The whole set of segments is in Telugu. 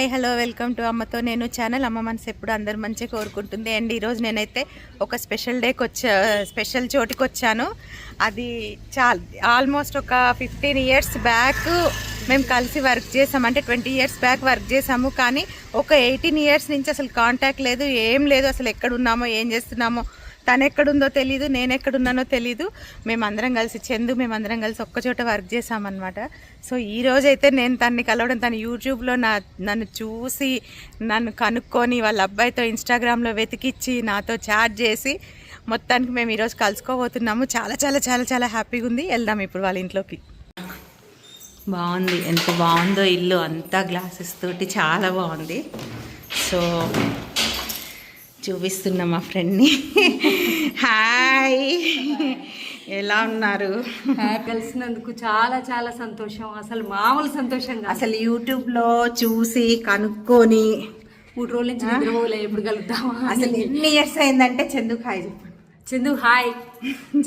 హాయ్ హలో వెల్కమ్ టు అమ్మతో నేను ఛానల్. అమ్మ మనసు ఎప్పుడు అందరు మంచిగా కోరుకుంటుంది. అండ్ ఈరోజు నేనైతే ఒక స్పెషల్ డేకి వచ్చా స్పెషల్ చోటికి వచ్చాను. అది చాలా ఆల్మోస్ట్ ఒక ఫిఫ్టీన్ ఇయర్స్ బ్యాక్ మేము కలిసి వర్క్ చేసాం. అంటే ట్వంటీ ఇయర్స్ బ్యాక్ వర్క్ చేసాము. కానీ ఒక ఎయిటీన్ ఇయర్స్ నుంచి అసలు కాంటాక్ట్ లేదు. ఏం లేదు అసలు ఎక్కడ ఉన్నామో ఏం చేస్తున్నామో తను ఎక్కడుందో తెలీదు నేను ఎక్కడున్నానో తెలీదు. మేమందరం కలిసి చందు మేమందరం కలిసి ఒక్కచోట వర్క్ చేసామన్నమాట సో ఈ రోజైతే నేను తన్ని కలవడం తను యూట్యూబ్లో నా నన్ను చూసి నన్ను కనుక్కొని వాళ్ళ అబ్బాయితో ఇన్స్టాగ్రామ్లో వెతికిచ్చి నాతో చాట్ చేసి మొత్తానికి మేము ఈరోజు కలుసుకోబోతున్నాము. చాలా చాలా చాలా చాలా హ్యాపీగా ఉంది వెళ్దాం ఇప్పుడు వాళ్ళ ఇంట్లోకి. బాగుంది. ఎంత బాగుందో ఇల్లు అంతా గ్లాసెస్ తోటి చాలా బాగుంది. సో చూపిస్తున్నా మా ఫ్రెండ్ని. హాయ్. ఎలా ఉన్నారు? కలిసినందుకు చాలా చాలా సంతోషం. అసలు మామూలు సంతోషం అసలు యూట్యూబ్లో చూసి కనుక్కొని మూడు రోజుల నుంచి నిద్రపోలే ఎప్పుడు కలుగుతామా అసలు ఎన్ని ఇయర్స్ అయిందంటే చందుకు హాయ్ చందు హాయ్.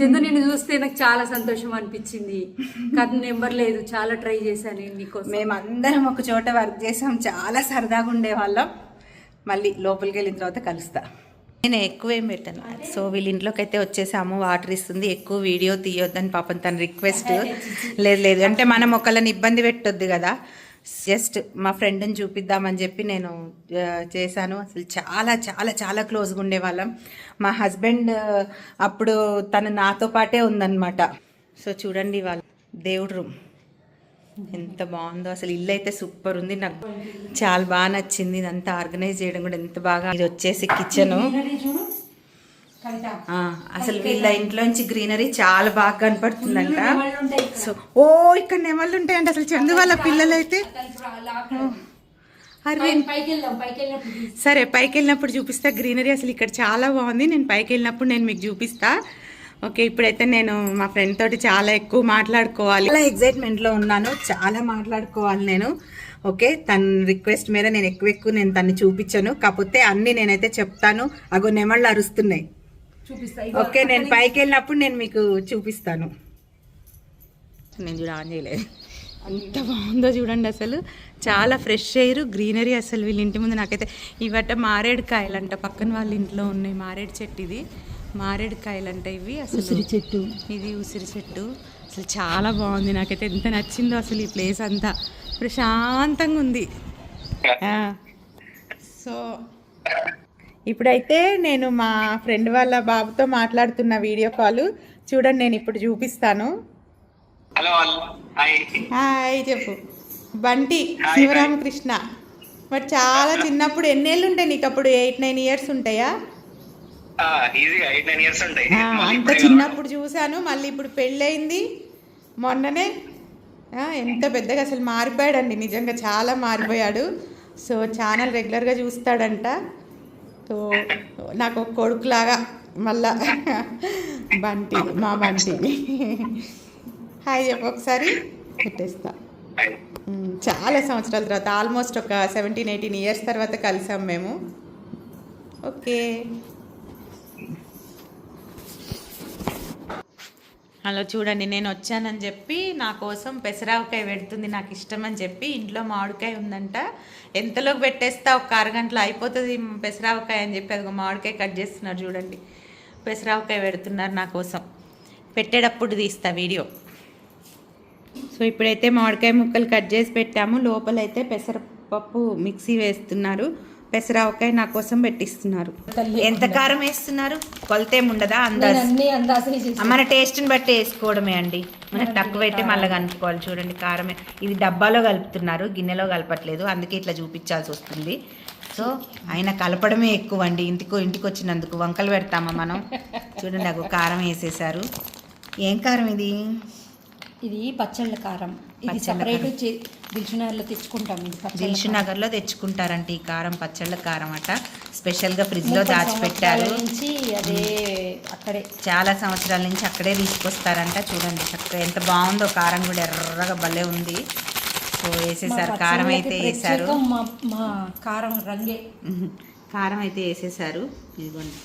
చందు నిన్ను చూస్తే నాకు చాలా సంతోషం అనిపించింది. కథ నెంబర్ లేదు చాలా ట్రై చేశాను నేను నీకోసం. మేమందరం ఒక చోట వర్క్ చేసాం చాలా సరదాగా ఉండేవాళ్ళం. మళ్ళీ లోపలికి వెళ్ళిన తర్వాత కలుస్తా. నేను ఎక్కువేం పెట్టాను. సో వీళ్ళ ఇంట్లోకి అయితే వచ్చేసాము వాటర్ ఇస్తుంది ఎక్కువ వీడియో తీయొద్దని పాపం తన రిక్వెస్ట్ లేదు లేదు. అంటే మనం ఒకళ్ళని ఇబ్బంది పెట్టొద్దు కదా. జస్ట్ మా ఫ్రెండ్ని చూపిద్దామని చెప్పి నేను చేశాను. అసలు చాలా చాలా చాలా క్లోజ్గా ఉండేవాళ్ళం. మా హస్బెండ్ అప్పుడు తను నాతో పాటే ఉందన్నమాట. సో చూడండి వాళ్ళ దేవుడు రూమ్. ఎంత బాగుందో. అసలు ఇల్లు అయితే సూపర్ ఉంది. నాకు చాలా బాగా నచ్చింది. ఇదంతా ఆర్గనైజ్ చేయడం కూడా ఎంత బాగా ఇది వచ్చేసి కిచెన్. అసలు వీళ్ళ ఇంట్లోంచి గ్రీనరీ చాలా బాగా కనపడుతుందంట. సో ఓ ఇక్కడ నెమళ్ళు ఉంటాయంట. అసలు చందు వాళ్ళ పిల్లలు అయితే అరే సరే పైకి వెళ్ళినప్పుడు చూపిస్తా. గ్రీనరీ అసలు ఇక్కడ చాలా బాగుంది. నేను పైకి వెళ్ళినప్పుడు నేను మీకు చూపిస్తా. ఓకే ఇప్పుడైతే నేను మా ఫ్రెండ్ తోటి చాలా ఎక్కువ మాట్లాడుకోవాలి. చాలా ఎగ్జైట్మెంట్లో ఉన్నాను. చాలా మాట్లాడుకోవాలి నేను. ఓకే తన రిక్వెస్ట్ మీద నేను ఎక్కువ ఎక్కువ నేను తను చూపించాను. కాకపోతే అన్నీ నేనైతే చెప్తాను. అగో నెమళ్ళు అరుస్తున్నాయి. చూపిస్తా. ఓకే నేను పైకి వెళ్ళినప్పుడు నేను మీకు చూపిస్తాను. నేను చూడ ఆన్ చేయలేదు. అంత బాగుందో చూడండి అసలు. చాలా ఫ్రెష్ ఎయిర్ గ్రీనరీ అసలు వీళ్ళ ఇంటి ముందు నాకైతే. ఇవట మారేడు కాయలంట పక్కన వాళ్ళ ఇంట్లో ఉన్నాయి మారేడు చెట్టు ఇది. మారేడు కాయలంట ఇవి అసలు ఉసిరి చెట్టు. ఇది ఉసిరి చెట్టు. అసలు చాలా బాగుంది. నాకైతే ఎంత నచ్చిందో అసలు ఈ ప్లేస్ అంతా. ప్రశాంతంగా ఉంది. ఆ. సో ఇప్పుడైతే నేను మా ఫ్రెండ్ వాళ్ళ బాబుతో మాట్లాడుతున్న వీడియో కాల్. చూడండి నేను ఇప్పుడు చూపిస్తాను. Hello hi. హాయ్ చెప్పు. బంటి శివరామకృష్ణ. మరి చాలా చిన్నప్పుడు ఎన్నేళ్ళు ఉంటాయి నీకు అప్పుడు ఎయిట్ నైన్ ఇయర్స్ ఉంటాయా? ఈజీగా ఎయిట్ నైన్ ఇయర్స్ ఉంటాయి. ఆ, మళ్ళీ అంత చిన్నప్పుడు చూశాను మళ్ళీ ఇప్పుడు పెళ్ళయింది. మొన్ననే ఎంత పెద్దగా అసలు మారిపోయాడండి నిజంగా చాలా మారిపోయాడు. సో ఛానల్ రెగ్యులర్గా చూస్తాడంట. సో నాకు ఒక కొడుకులాగా మళ్ళా బంటి మా బంటి. హాయ్ చెప్పు ఒకసారి. పెట్టేస్తా. చాలా సంవత్సరాల తర్వాత ఆల్మోస్ట్ ఒక సెవెంటీన్ ఎయిటీన్ ఇయర్స్ తర్వాత కలిసాం మేము. ఓకే. అలా చూడండి నేను వచ్చానని చెప్పి నా కోసం పెసరావకాయ పెడుతుంది నాకు ఇష్టం అని చెప్పి ఇంట్లో మామిడికాయ ఉందంట. ఎంతలోకి పెట్టేస్తా? ఒక అరగంటలో అయిపోతుంది పెసరావకాయ అని చెప్పి అది మామిడికాయ కట్ చేస్తున్నారు చూడండి. పెసరావకాయ పెడుతున్నారు నా కోసం. పెట్టేటప్పుడు తీస్తా వీడియో. సో ఇప్పుడైతే మామిడికాయ ముక్కలు కట్ చేసి పెట్టాము. లోపలైతే పెసరపప్పు మిక్సీ వేస్తున్నారు. పెసరావకాయ నా కోసం పెట్టిస్తున్నారు. ఎంత కారం వేస్తున్నారు? కొలతేం ఉండదా అందాజ్? చేసి మన టేస్ట్ని బట్టి వేసుకోవడమే అండి. మనకు తక్కువ అయితే మళ్ళీ కలుపుకోవాలి. చూడండి కారమే. ఇది డబ్బాలో కలుపుతున్నారు గిన్నెలో కలపట్లేదు. అందుకే ఇట్లా చూపించాల్సి వస్తుంది. సో ఆయన కలపడమే ఎక్కువ అండి. ఇంటికి ఇంటికి వచ్చినందుకు వంకలు పెడతామా మనం? చూడండి అగో కారం వేసేసారు ఏం కారం ఇది? ఇది పచ్చళ్ళ కారం. ఇది సపరేట్ దిల్చునగర్లో తెచ్చుకుంటాం ఇది పచ్చళ్ళ దిల్షు నగర్లో తెచ్చుకుంటారంట ఈ కారం పచ్చళ్ళ కారం అట. స్పెషల్గా ఫ్రిడ్జ్లో దాచిపెట్టారు నుంచి అదే అక్కడే. చాలా సంవత్సరాల నుంచి అక్కడే తీసుకొస్తారంట. చూడండి చక్కగా ఎంత బాగుందో కారం కూడా ఎర్రగా భలే ఉంది. సో వేసేసారు. కారం అయితే వేసారు. కారం రంగే. కారం అయితే వేసేసారు. ఇదిగోండి.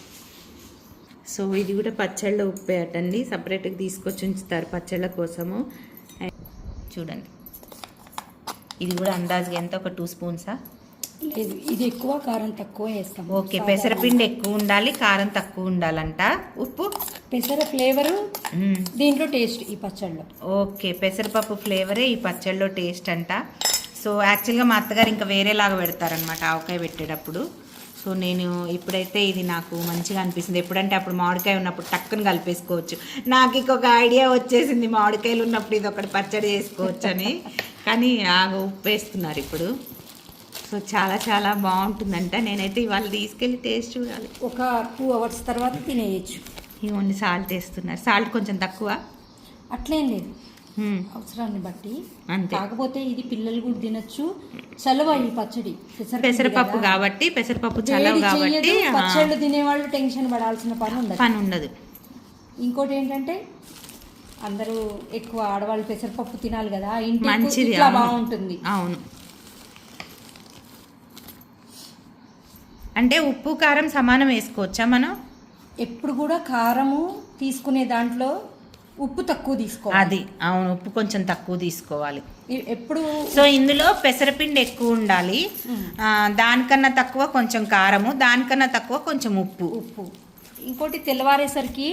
సో ఇది కూడా పచ్చళ్ళ ఉప్పే అటండి. సపరేట్గా తీసుకొచ్చి ఉంచుతారు పచ్చళ్ళ కోసము. చూడండి. ఇది కూడా అందాజుగా ఎంత? ఒక టూ స్పూన్సా లేదు ఇది ఎక్కువ కారం తక్కువ వేస్తాం ఓకే పెసరపిండి ఎక్కువ ఉండాలి కారం తక్కువ ఉండాలంట. ఉప్పు? పెసర ఫ్లేవరు. దీంట్లో టేస్ట్ ఈ పచ్చళ్ళలో. ఓకే పెసరపప్పు ఫ్లేవరే ఈ పచ్చళ్ళలో టేస్ట్ అంట. సో యాక్చువల్గా మా అత్తగారు ఇంకా వేరేలాగా పెడతారనమాట ఆవకాయ పెట్టేటప్పుడు. సో నేను ఇప్పుడైతే ఇది నాకు మంచిగా అనిపిస్తుంది. ఎప్పుడంటే అప్పుడు మామిడికాయ ఉన్నప్పుడు టక్కుని కలిపేసుకోవచ్చు. నాకు ఇంకొక ఐడియా వచ్చేసింది మామిడికాయలు ఉన్నప్పుడు ఇది ఒకటి పచ్చడి చేసుకోవచ్చు అని. కానీ ఆగ ఉప్పు వేస్తున్నారు ఇప్పుడు. సో చాలా చాలా బాగుంటుందంట. నేనైతే ఇవాళ తీసుకెళ్ళి టేస్ట్ చూడాలి. ఒక టూ అవర్స్ తర్వాత తినేయచ్చు. ఇవన్నీ సాల్ట్ వేస్తున్నారు. సాల్ట్ కొంచెం తక్కువ. అట్లేం లేదు. అవసరాన్ని బట్టి. కాకపోతే ఇది పిల్లలు కూడా తినొచ్చు. చలవ ఈ పచ్చడి. పెసరపప్పు. కాబట్టి పెసరపప్పు వేడి చల్లవు కాబట్టి పచ్చళ్ళు తినేవాళ్ళు టెన్షన్ పడాల్సిన పని ఉండదు. పని ఉండదు ఇంకోటి ఏంటంటే అందరూ ఎక్కువ ఆడవాళ్ళు పెసరపప్పు తినాలి కదా ఇంటి మంచిది. బాగుంటుంది. అవును. అంటే ఉప్పు కారం సమానం వేసుకోవచ్చా మనం? ఎప్పుడు కూడా కారము తీసుకునే దాంట్లో ఉప్పు తక్కువ తీసుకోవాలి. అది అవును ఉప్పు కొంచెం తక్కువ తీసుకోవాలి. ఎప్పుడు సో ఇందులో పెసరపిండి ఎక్కువ ఉండాలి. దానికన్నా తక్కువ కొంచెం కారము దానికన్నా తక్కువ కొంచెం ఉప్పు. ఉప్పు. ఇంకోటి తెల్లవారేసరికి.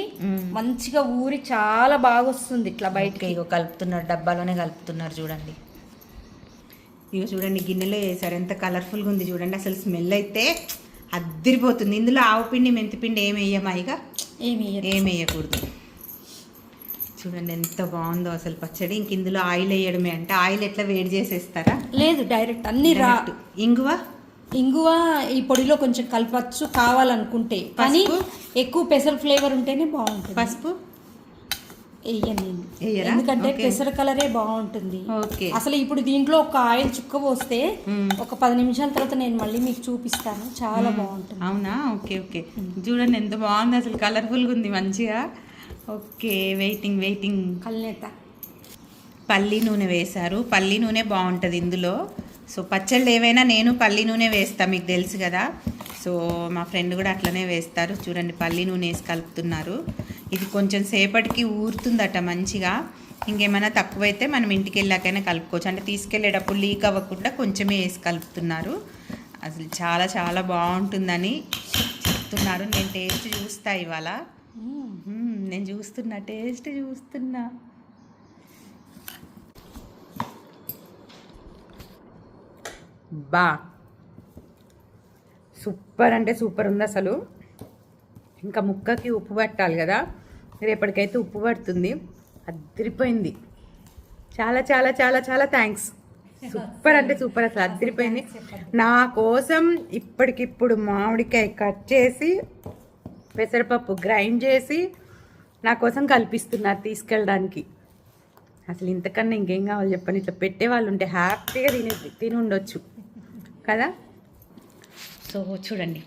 మంచిగా ఊరి చాలా బాగా వస్తుంది ఇట్లా బయటకి. ఇగో కలుపుతున్నారు డబ్బాలోనే కలుపుతున్నారు చూడండి. ఇగో చూడండి గిన్నెలో వేసారు ఎంత కలర్ఫుల్గా ఉంది చూడండి అసలు స్మెల్ అయితే అద్దరిపోతుంది. ఇందులో ఆవు పిండి మెంతిపిండి ఏమి వేయమా ఇక ఏమి ఏమి వేయకూడదు. చూడండి ఎంత బాగుందో అసలు పచ్చడి. ఇంక ఇందులో ఆయిల్ వేయడమే అంటే ఆయిల్ ఎట్లా వేడి చేసేస్తారా? లేదు డైరెక్ట్ అన్ని రా. ఇంగువ? ఇంగువ ఈ పొడిలో కొంచెం కలపచ్చు కావాలనుకుంటే. కానీ? ఎక్కువ పెసర ఫ్లేవర్ ఉంటేనే బాగుంటుంది. పసుపు? వేయను? ఎందుకంటే. పెసర కలరే బాగుంటుంది. ఓకే. అసలు ఇప్పుడు దీంట్లో ఒక ఆయిల్ చుక్క పోస్తే. ఒక పది నిమిషాల తర్వాత నేను మళ్ళీ మీకు చూపిస్తాను. చాలా బాగుంటుంది. అవునా? Okay okay. చూడండి ఎంత బాగుంది. అసలు కలర్ఫుల్గా ఉంది మంచిగా. ఓకే వెయిటింగ్ వెయిటింగ్ కల్నేత పల్లి నూనె వేశారు. పల్లి నూనె బాగుంటుంది ఇందులో. సో పచ్చళ్ళు ఏవైనా నేను పల్లి నూనె వేస్తా మీకు తెలుసు కదా. సో మా ఫ్రెండ్ కూడా అట్లనే వేస్తారు. చూడండి పల్లి నూనె వేసి కలుపుతున్నారు. ఇది కొంచెం సేపటికి ఊరుతుందట మంచిగా. ఇంకేమైనా తక్కువైతే మనం ఇంటికి వెళ్ళాకైనా కలుపుకోవచ్చు. అంటే తీసుకెళ్ళేటప్పుడు లీక్ అవ్వకుండా కొంచెమే వేసి కలుపుతున్నారు. అసలు చాలా చాలా బాగుంటుందని చెప్తున్నారు. నేను టేస్ట్ చూస్తా ఇవాళ. నేను చూస్తున్నా టేస్ట్ చూస్తున్నా. బా. సూపర్ అంటే సూపర్ ఉంది అసలు. ఇంకా ముక్కకి ఉప్పు పట్టాలి కదా రేపటికైతే ఉప్పు పడుతుంది. అద్దరిపోయింది చాలా చాలా చాలా చాలా థ్యాంక్స్ సూపర్ అంటే సూపర్ అసలు అద్దరిపోయింది నా కోసం ఇప్పటికిప్పుడు మామిడికాయ కట్ చేసి పెసరపప్పు గ్రైండ్ చేసి నా కోసం కల్పిస్తున్నారు తీసుకెళ్ళడానికి. అసలు ఇంతకన్నా ఇంకేం కావాలి చెప్పండి. ఇట్లా పెట్టే వాళ్ళు ఉంటే హ్యాపీగా తినే తిని ఉండొచ్చు. కదా? సో చూడండి.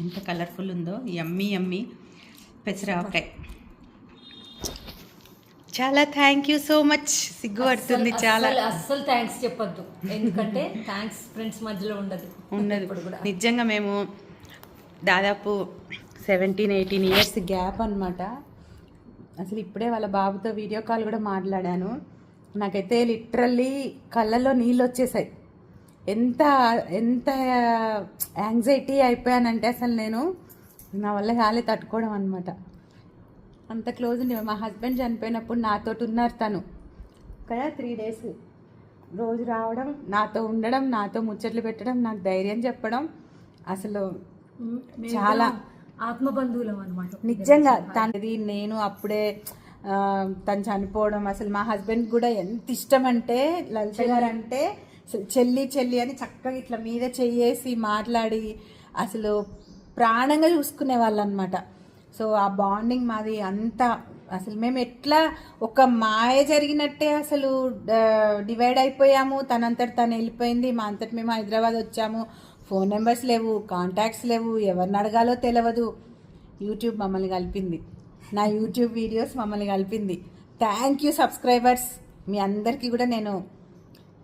ఎంత కలర్ఫుల్ ఉందో. యమ్మీ యమ్మీ పెసరకాయ చాలా థ్యాంక్ యూ సో మచ్ సిగ్గుపడుతుంది చాలా. అస్సలు- థ్యాంక్స్ చెప్పొద్దు. ఎందుకంటే థ్యాంక్స్ ఫ్రెండ్స్ మధ్యలో ఉండదు. కూడా. నిజంగా మేము దాదాపు సెవెంటీన్ ఎయిటీన్ ఇయర్స్ గ్యాప్ అన్నమాట. అసలు ఇప్పుడే వాళ్ళ బాబుతో వీడియో కాల్ కూడా మాట్లాడాను. నాకైతే లిటరల్లీ కళ్ళల్లో నీళ్ళు వచ్చేసాయి. ఎంత ఎంత యాంగ్జైటీ అయిపోయానంటే అసలు నేను నా వల్ల గాలి తట్టుకోవడం అనమాట అంత క్లోజ్ ఉండే. మా హస్బెండ్ చనిపోయినప్పుడు నాతోటి ఉన్నారు తను. కదా త్రీ డేస్ రోజు రావడం నాతో ఉండడం నాతో ముచ్చట్లు పెట్టడం నాకు ధైర్యం చెప్పడం అసలు చాలా ఆత్మ బంధువులం అనమాట నిజంగా తనది నేను అప్పుడే తను చనిపోవడం అసలు మా హస్బెండ్ కూడా ఎంత ఇష్టం అంటే లలిత గారు అంటే చెల్లి చెల్లి అని చక్కగా ఇట్లా మీద చెయ్యేసి మాట్లాడి అసలు ప్రాణంగా చూసుకునే వాళ్ళు అనమాట సో ఆ బాండింగ్ మాది అంత అసలు మేము ఎట్లా ఒక మాయ జరిగినట్టే అసలు డివైడ్ అయిపోయాము. తనంతట తను వెళ్ళిపోయింది. మా అంతటి మేము హైదరాబాద్ వచ్చాము. ఫోన్ నెంబర్స్ లేవు కాంటాక్ట్స్ లేవు ఎవరిని అడగాలో తెలియదు యూట్యూబ్ మమ్మల్ని కలిపింది. నా యూట్యూబ్ వీడియోస్ మమ్మల్ని కలిపింది. థ్యాంక్ యూ సబ్స్క్రైబర్స్ మీ అందరికీ కూడా నేను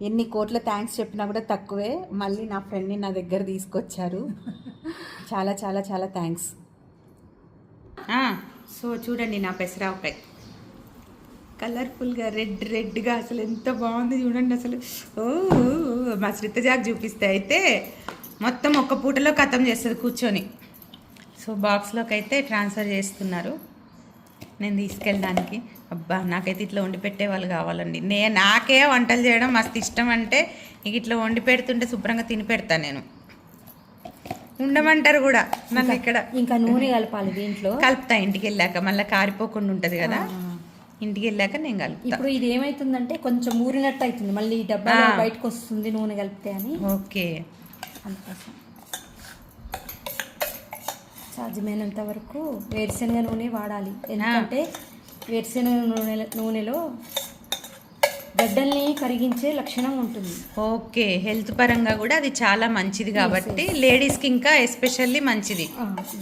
ఎన్ని కోట్ల థ్యాంక్స్ చెప్పినా కూడా తక్కువే. మళ్ళీ నా ఫ్రెండ్ని నా దగ్గర తీసుకొచ్చారు. చాలా చాలా చాలా థ్యాంక్స్ సో చూడండి నా పెసరాపై కలర్ఫుల్గా రెడ్ రెడ్గా అసలు ఎంత బాగుంది చూడండి అసలు. ఓ మా శ్రితజాక్ చూపిస్తే అయితే మొత్తం ఒక్క పూటలో ఖతం చేస్తుంది కూర్చొని. సో బాక్స్లోకి అయితే ట్రాన్స్ఫర్ చేస్తున్నారు. నేను తీసుకెళ్ళడానికి. అబ్బా నాకైతే ఇట్లా వండి పెట్టే వాళ్ళు కావాలండి. నే నాకే వంటలు చేయడం మస్తు ఇష్టం అంటే ఇక ఇట్లా వండి పెడుతుంటే శుభ్రంగా తిని పెడతా నేను. ఉండమంటారు కూడా నన్ను ఇక్కడ. ఇంకా నూనె కలపాలి దీంట్లో. కలుపుతా ఇంటికి వెళ్ళాక మళ్ళీ కారిపోకుండా ఉంటుంది కదా. ఇంటికి వెళ్ళాక నేను కలుపుతా. ఇప్పుడు ఇది ఏమైతుందంటే కొంచెం ఊరినట్టు అవుతుంది. మళ్ళీ ఈ డబ్బా. బయటకు వస్తుంది నూనె కలిపితే అని. ఓకే. అందుకోసం. సాధ్యమైనంత వరకు వేరుశనగ నూనె వాడాలి. ఎందుకంటే వేరుశనగ నూనె నూనెలో గడ్డల్ని కరిగించే లక్షణం ఉంటుంది. ఓకే. హెల్త్ పరంగా కూడా అది చాలా మంచిది కాబట్టి లేడీస్కి ఇంకా ఎస్పెషల్లీ మంచిది.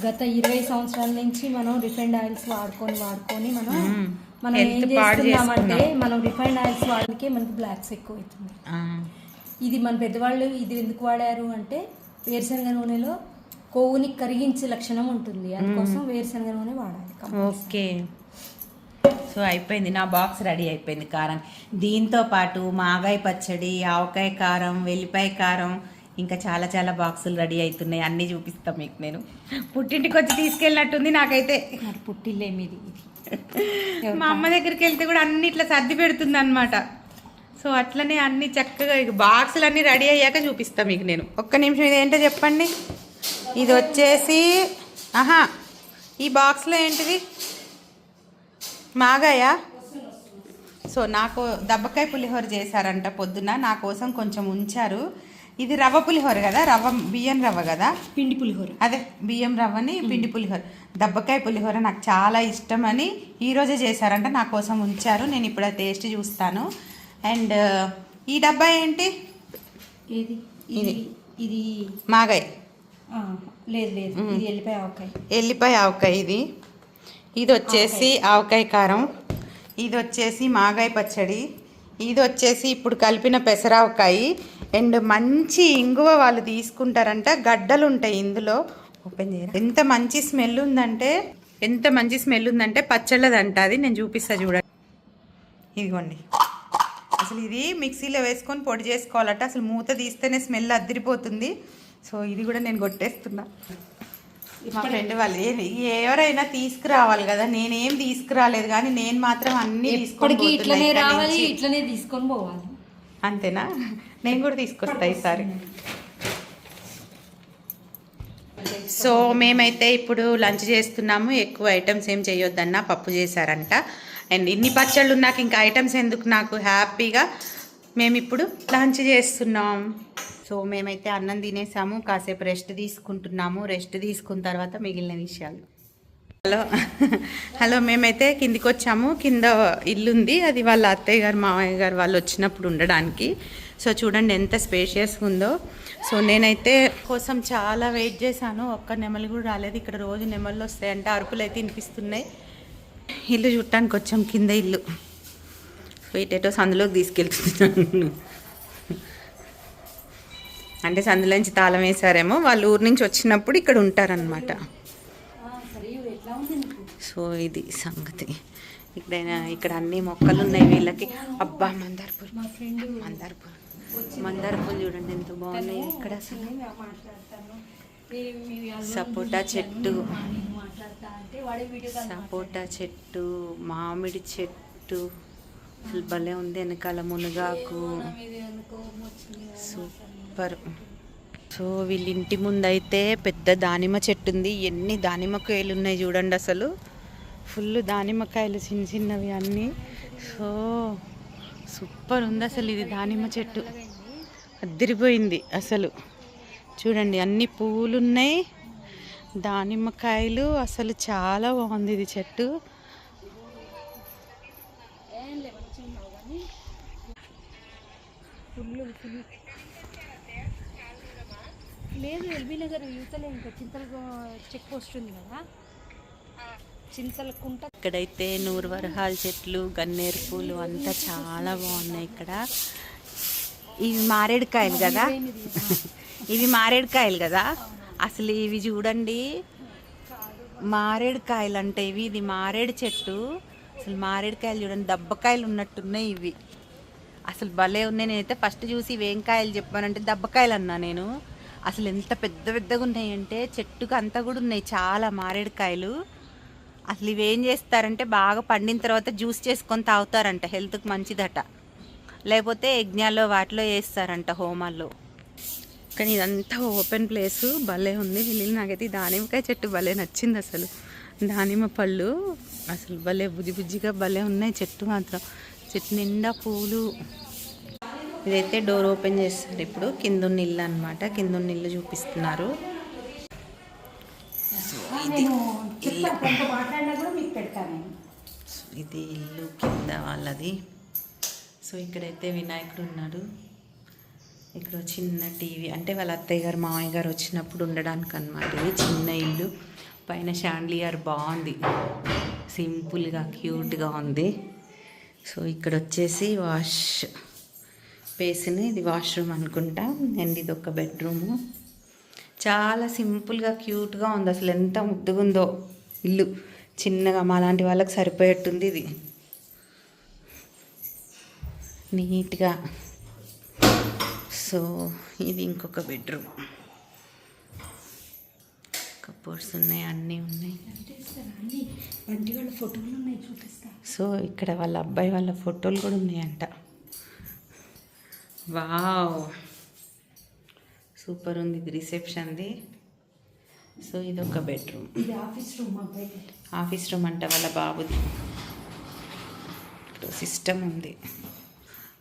గత ఇరవై సంవత్సరాల నుంచి మనం రిఫైండ్ ఆయిల్స్ వాడుకొని వాడుకొని మనం. మనం ఏం చేస్తున్నామంటే. మనం రిఫైండ్ ఆయిల్స్ వాడికే మనకి బ్లాక్స్ ఎక్కువ అవుతుంది ఇది మన పెద్దవాళ్ళు ఇది ఎందుకు వాడారు అంటే వేరుశనగ నూనెలో కొవ్వుని కరిగించే లక్షణం ఉంటుంది. అందుకోసం వేరుశనగ నూనె వాడాలి ఓకే. సో అయిపోయింది. నా బాక్స్ రెడీ అయిపోయింది కారం దీంతో పాటు మాగాయ పచ్చడి ఆవకాయ కారం వెల్లిపాయ కారం ఇంకా చాలా చాలా బాక్సులు రెడీ అవుతున్నాయి. అన్నీ చూపిస్తాం మీకు నేను. పుట్టింటికి వచ్చి తీసుకెళ్ళినట్టుంది నాకైతే. పుట్టిల్లేమిది మా అమ్మ దగ్గరికి వెళ్తే కూడా అన్ని ఇట్లా సర్ది పెడుతుంది అనమాట సో అట్లనే అన్ని చక్కగా ఇక బాక్సులు అన్నీ రెడీ అయ్యాక చూపిస్తాం మీకు నేను. ఒక్క నిమిషం ఇది ఏంటో చెప్పండి. ఇది వచ్చేసి ఆహా ఈ బాక్స్లో ఏంటిది? మాగాయా? సో నాకు దబ్బకాయ పులిహోర చేశారంట పొద్దున నా కోసం కొంచెం ఉంచారు. ఇది రవ్వ పులిహోర కదా? రవ్వ బియ్యం రవ్వ కదా? పిండి పులిహోర. అదే బియ్యం రవ్వని పిండి పులిహోర. దబ్బకాయ పులిహోర నాకు చాలా ఇష్టం అని ఈరోజే చేశారంట నా కోసం ఉంచారు. నేను ఇప్పుడు టేస్ట్ చూస్తాను. అండ్ ఈ డబ్బా ఏంటి? ఏది? ఇది. ఇది. మాగాయ్. లేదు లేదు. ఇది వెళ్ళిపోయి ఆవకాయ. ఎల్లిపాయ ఆవకాయ ఇది. ఇది వచ్చేసి ఆవకాయ. కారం. ఇది వచ్చేసి మాగాయ పచ్చడి. ఇది వచ్చేసి ఇప్పుడు కలిపిన పెసరావకాయ. అండ్ మంచి ఇంగువ వాళ్ళు తీసుకుంటారంట. గడ్డలు ఉంటాయి ఇందులో. ఓపెన్ చేయరా? ఎంత మంచి స్మెల్ ఉందంటే ఎంత మంచి స్మెల్ ఉందంటే పచ్చళ్ళదంట. అది నేను చూపిస్తా చూడండి. ఇదిగోండి. అసలు ఇది మిక్సీలో వేసుకొని పొడి చేసుకోవాలట. అసలు మూత తీస్తేనే స్మెల్ అద్దరిపోతుంది సో ఇది కూడా నేను కొట్టేస్తున్నా. మా ఫ్రెండ్ వాళ్ళు ఎవరైనా తీసుకురావాలి కదా. నేనేం తీసుకురాలేదు కానీ నేను మాత్రం అన్ని ఇట్లనే రావాలి. ఇట్లనే తీసుకొని పోవాలి. అంతేనా? నేను కూడా తీసుకొస్తా ఈసారి. సో మేమైతే ఇప్పుడు లంచ్ చేస్తున్నాము. ఎక్కువ ఐటమ్స్ ఏం చేయొద్దన్న. పప్పు చేశారంట. అండ్ ఇన్ని పచ్చళ్ళు నాకు ఇంకా ఐటమ్స్ ఎందుకు నాకు హ్యాపీగా మేము ఇప్పుడు లంచ్ చేస్తున్నాం. సో మేమైతే అన్నం తినేసాము కాసేపు రెస్ట్ తీసుకుంటున్నాము. రెస్ట్ తీసుకున్న తర్వాత మిగిలిన విషయాలు. హలో హలో మేమైతే కిందికి వచ్చాము. కింద ఇల్లు ఉంది అది వాళ్ళ అత్తయ్య గారు మామయ్య గారు వాళ్ళు వచ్చినప్పుడు ఉండడానికి. సో చూడండి ఎంత స్పేషియస్గా ఉందో. సో నేనైతే కోసం చాలా వెయిట్ చేశాను. ఒక్క నెమలి కూడా రాలేదు. ఇక్కడ రోజు నెమళ్ళు వస్తాయంటే అరుపులు అయితే వినిపిస్తున్నాయి. ఇల్లు చుట్టానికి వచ్చాం కింద ఇల్లు. సో సందులోకి తీసుకెళ్తున్నాను. అంటే సందులోంచి తాళం వేశారేమో వాళ్ళు ఊరి నుంచి వచ్చినప్పుడు ఇక్కడ ఉంటారనమాట సో ఇది సంగతి. ఇక్కడ ఇక్కడ అన్ని మొక్కలు ఉన్నాయి వీళ్ళకి. అబ్బా మందార పూలు మందార పూలు మందార పూలు చూడండి ఎంత బాగున్నాయి ఇక్కడ అసలు. సపోటా చెట్టు. సపోటా చెట్టు మామిడి చెట్టు అసలు భలే ఉంది వెనకాల మునగాకు. సూపర్. సో వీళ్ళ ఇంటి ముందైతే పెద్ద దానిమ్మ చెట్టు ఉంది. ఎన్ని దానిమ్మకాయలు ఉన్నాయి చూడండి అసలు. ఫుల్ దానిమ్మకాయలు చిన్న చిన్నవి అన్నీ. సో సూపర్ ఉంది అసలు ఇది దానిమ్మ చెట్టు. అద్దరిపోయింది అసలు. చూడండి అన్ని పువ్వులు ఉన్నాయి. దానిమ్మకాయలు అసలు చాలా బాగుంది ఇది చెట్టు. లేదు ఎల్బీ నగర్ యువతలే ఇంకా చింతల చెక్ పోస్ట్ ఉంది కదా. చింతలకుంట. ఇక్కడైతే నూరు వరహాల చెట్లు గన్నేరు పూలు అంతా చాలా బాగున్నాయి ఇక్కడ. ఇవి మారేడుకాయలు కదా? ఇవి మారేడుకాయలు కదా? అసలు ఇవి చూడండి. మారేడుకాయలు అంటే ఇవి ఇది మారేడు చెట్టు. అసలు మారేడుకాయలు చూడండి దబ్బకాయలు ఉన్నట్టున్నాయి ఇవి. అసలు భలే ఉన్నాయి. నేనైతే ఫస్ట్ చూసి ఇవేం కాయలు చెప్పానంటే దబ్బకాయలు అన్నా నేను. అసలు ఎంత పెద్ద పెద్దగా ఉన్నాయంటే చెట్టుకు అంతా కూడా ఉన్నాయి చాలా మారేడుకాయలు. అసలు ఇవేం చేస్తారంటే బాగా పండిన తర్వాత జ్యూస్ చేసుకొని తాగుతారంట హెల్త్కి మంచిదట. లేకపోతే యజ్ఞాల్లో వాటిలో వేస్తారంట హోమాల్లో. కానీ ఇదంతా ఓపెన్ ప్లేస్. భలే ఉంది. వెళ్ళి నాకైతే దానిమ్మకాయ చెట్టు భలే నచ్చింది అసలు. దానిమ్మ పళ్ళు అసలు భలే బుజ్జి బుజ్జిగా భలే ఉన్నాయి చెట్టు మాత్రం. చెట్టు నిండా పూలు. ఇదైతే డోర్ ఓపెన్ చేస్తారు ఇప్పుడు. కింద ఇల్లు అనమాట కింద ఇల్లు చూపిస్తున్నారు. ఇది ఇల్లు కింద వాళ్ళది. సో ఇక్కడైతే వినాయకుడు ఉన్నాడు. ఇక్కడ చిన్న టీవీ అంటే వాళ్ళ అత్తయ్య గారు మామయ్య గారు వచ్చినప్పుడు ఉండడానికి అనమాట ఇది చిన్న ఇల్లు. పైన షాండ్లియర్ బాగుంది. సింపుల్గా క్యూట్గా ఉంది. సో ఇక్కడ వచ్చేసి వాష్ బేసిన్ ఇది వాష్రూమ్ అనుకుంటా. అండ్ ఇది ఒక బెడ్రూము. చాలా సింపుల్గా క్యూట్గా ఉంది. అసలు ఎంత ముద్దుగుందో ఇల్లు. చిన్నగా మా లాంటి వాళ్ళకి సరిపోయేట్టుంది ఇది. నీట్గా సో ఇది ఇంకొక బెడ్రూమ్. కప్బోర్డ్స్ ఉన్నాయి అన్నీ ఉన్నాయి. ఫోటోలు ఉన్నాయి చూపిస్తా సో ఇక్కడ వాళ్ళ అబ్బాయి వాళ్ళ ఫోటోలు కూడా ఉన్నాయంట. వావ్! సూపర్ ఉంది ఇది రిసెప్షన్ది. సో ఇది ఒక బెడ్రూమ్. ఇది ఆఫీస్ రూమ్ ఆఫీస్ రూమ్ అంట వాళ్ళ బాబుది. సిస్టమ్ ఉంది.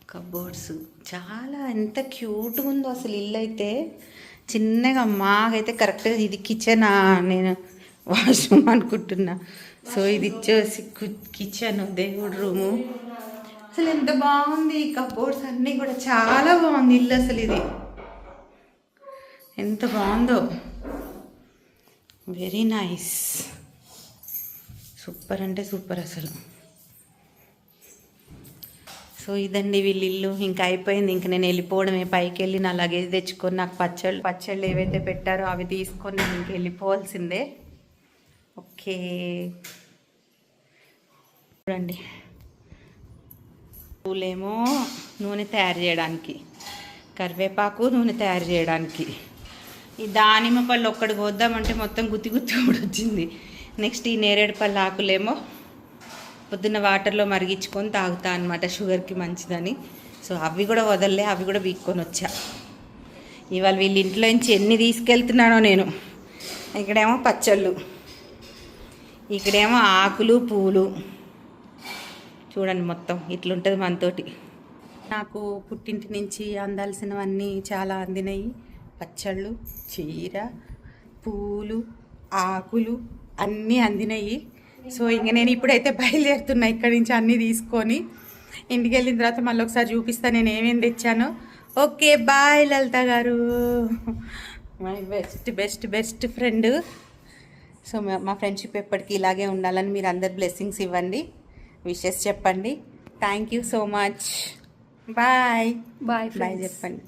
కబోర్డ్స్. చాలా ఎంత క్యూట్గా ఉందో అసలు ఇల్లు అయితే. చిన్నగా మాకైతే కరెక్ట్గా ఇది కిచెన్ నేను వాష్రూమ్ అనుకుంటున్నా. సో ఇది ఇచ్చేసి కిచెన్ దేవుడు రూము అసలు ఎంత బాగుంది కబోర్డ్స్ అన్నీ కూడా. చాలా బాగుంది ఇల్లు అసలు ఇది. ఎంత బాగుందో. వెరీ నైస్ సూపర్ అంటే సూపర్ అసలు. సో ఇదండి వీళ్ళ ఇల్లు. ఇంకా అయిపోయింది. ఇంక నేను వెళ్ళిపోవడమే. పైకి వెళ్ళి నా లగేజ్ తెచ్చుకొని నాకు పచ్చళ్ళు పచ్చళ్ళు ఏవైతే పెట్టారో అవి తీసుకొని నేను ఇంక వెళ్ళిపోవాల్సిందే. ఓకే. చూడండి. పూలేమో నూనె తయారు చేయడానికి. కరివేపాకు నూనె తయారు చేయడానికి. ఈ దానిమ్మ పళ్ళు ఒక్కడికి వద్దామంటే మొత్తం గుత్తి గుత్తి కూడా వచ్చింది నెక్స్ట్ ఈ నేరేడు పళ్ళు ఆకులేమో పొద్దున్న వాటర్లో మరిగించుకొని తాగుతా అనమాట షుగర్కి మంచిదని. సో అవి కూడా వదలలే అవి కూడా వీక్కొని వచ్చా. ఇవాళ వీళ్ళ ఇంట్లో నుంచి ఎన్ని తీసుకెళ్తున్నానో నేను. ఇక్కడేమో పచ్చళ్ళు. ఇక్కడేమో ఆకులు పూలు. చూడండి మొత్తం ఇట్లుంటుంది మనతోటి. నాకు పుట్టింటి నుంచి అందాల్సినవన్నీ చాలా అందినాయి. పచ్చళ్ళు చీర పూలు ఆకులు అన్నీ అందినాయి. సో ఇంక నేను ఇప్పుడైతే బయలుదేరుతున్నా ఇక్కడి నుంచి అన్నీ తీసుకొని. ఇంటికి వెళ్ళిన తర్వాత మళ్ళీ ఒకసారి చూపిస్తా నేను ఏమేమి తెచ్చానో. Okay bye Lalitha garu. My best best best friend. So మా- మా ఫ్రెండ్షిప్ ఎప్పటికీ ఇలాగే ఉండాలని మీరు అందరు బ్లెస్సింగ్స్ ఇవ్వండి. విషెస్ చెప్పండి. Thank you so much. Bye. Bye bye చెప్పండి.